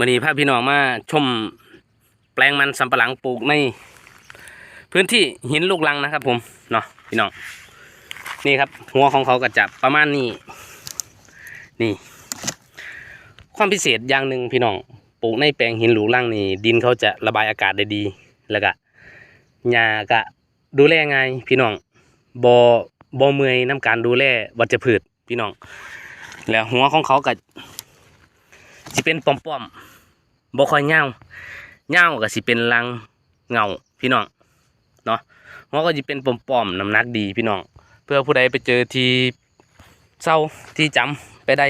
มื่อนี้พาพี่น้องมาชมแปลงมันสำปะหลังปลูกในพื้นที่หินลูกลังนะครับ ผมเนาะพี่น้องนี่ครับ หัวของเขาก็จะประมาณนี้นี่ ความพิเศษอย่างหนึ่งพี่น้องปลูกในแปลงหินลูกลังนี่ ดินเขาจะระบายอากาศได้ดีแล้วก็หญ้าก็ดูแลง่ายพี่น้องบ่บ่เมื่อยน้ำการดูแลวัชพืชพี่น้อง แล้วหัวของเขาก็ สิเป็นป้อมๆบ่ค่อยยาเงาวก็สิเป็นรังเงาพี่น้องเนาะหัวก็จะเป็นปอมๆน้ำหนักดีพี่น้อง เพื่อผู้ใดไปเจอที่เศร้าที่จำไปได้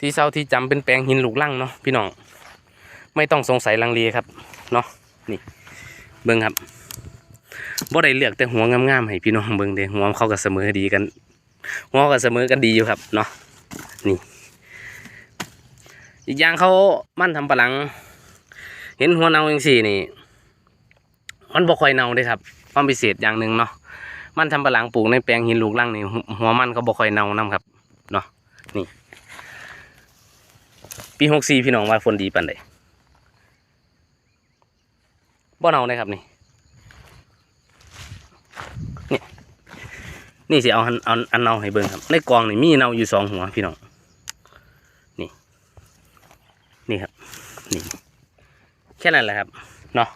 ที่เศร้าที่จำเป็นแปลงหินลูกลังเนาะพี่น้อง ไม่ต้องสงสัยลังเลครับเนาะนี่เบิ่งครับบ่ได้เลือกแต่หัวงามๆให้พี่น้องเบิ่งเด้หัวเขาก็เสมอดีกันหัวก็เสมอกันดีอยู่ครับเนาะนี่ อีกอย่างเขามั่นทำปะหลัง เห็นหัวเนาอย่างสี่นี่ มันบ่ค่อยเนาเด้ครับ ความพิเศษอย่างหนึ่งเนาะ มันทำปะหลังปลูกในแปลงหินลูกลังนี่หัวหัวมันก็บ่ค่อยเนานํครับ เนาะ นี่ ปีหกสี่พี่น้องว่าฝนดีปันใดบ่เนาเลยครับนี่ นี่นี่สิเอาเอาอันเนาให้เบิ่งครับ ในกองนี่มีเนาอยู่สองหัวพี่น้องนี่ นี่ครับ นี่แค่นั้นแหละครับเนาะ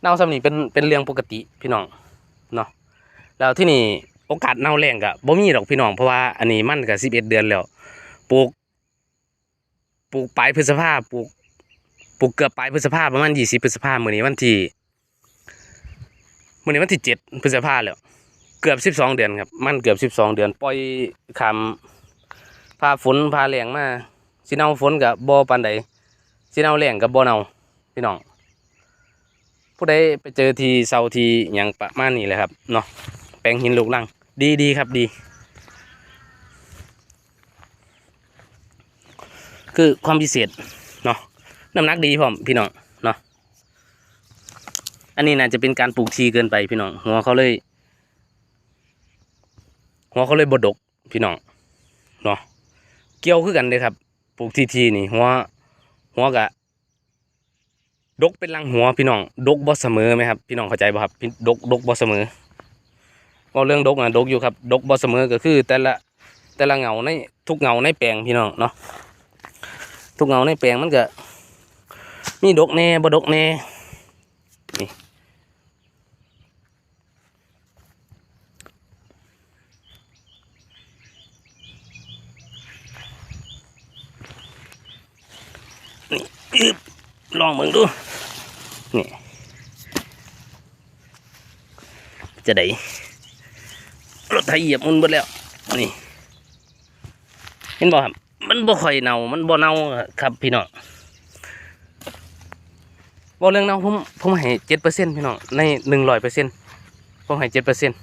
เน่าซ้ำนี่เป็นเป็นเรื่องปกติพี่น้องเนาะแล้วที่นี่โอกาสเน่าแรงกะบ่มีดอกพี่น้องเพราะว่าอันนี้มันก็สิบเอ็ดเดือนแล้วปลูกปลูกปลายพฤษภาปลูกปลูกเกือบปลายพฤษภาประมาณยี่สิบพฤษภาเมื้อนี้วันที่เมื้อนี้วันที่เจ็ดพฤษภาแล้วเกือบสิบสองเดือนครับมันเกือบสิบสองเดือนปล่อยคำพาฝนพาแรงมาสิเน่าฝนกับบ่ปานใด สิเน่าแรงกับบ่เน่าพี่น้อง ผู้ใดไปเจอทีเซาทีอย่างประมาณนี้เลยครับเนาะแปลงหินลูกลัง ดีดีครับดี คือความพิเศษเนาะน้ำหนักดีพร้อมพี่น้องเนาะอันนี้น่าจะเป็นการปลูกทีเกินไปพี่น้องหัวเขาเลยหัวเขาเลยบดกพี่น้องเนาะเกี่ยวคือกันเลยครับ ปลูกทีทีนี่หัว หัวกะดกเป็นรังหัวพี่น้องดกบ่เสมอไหมครับพี่น้องเข้าใจป่ะครับพี่ดกดกบ่เสมอว่าเรื่องดกนะดกอยู่ครับ ดกบ่เสมอก็คือ แต่ละแต่ละเงาในทุกเงาในแปลงพี่น้องเนาะทุกเงาในแปลงมันก็มีดกแน่บ่ดกแน่ นี่อึบลองเบิ่งดู นี่ จะได้รถไถเหยียบมันเบิดแล้ว นี่ เห็นบ่ครับ มันบ่ค่อยเน่า มันบ่เน่าครับพี่น้องบ่เรื่องเน่าผมผมให้เจ็ดเปอร์เซ็นต์พี่น้อง ในหนึ่งร้อยเปอร์เซ็นต์ผมให้เจ็ดเปอร์เซ็นต์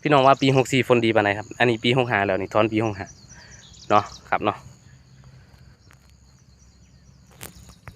พี่น้องว่าปีหกสี่ฝนดีปานไหนครับ อันนี้ปีหกห้าแล้วนี่ทอนปีหกห้าเนาะครับเนาะ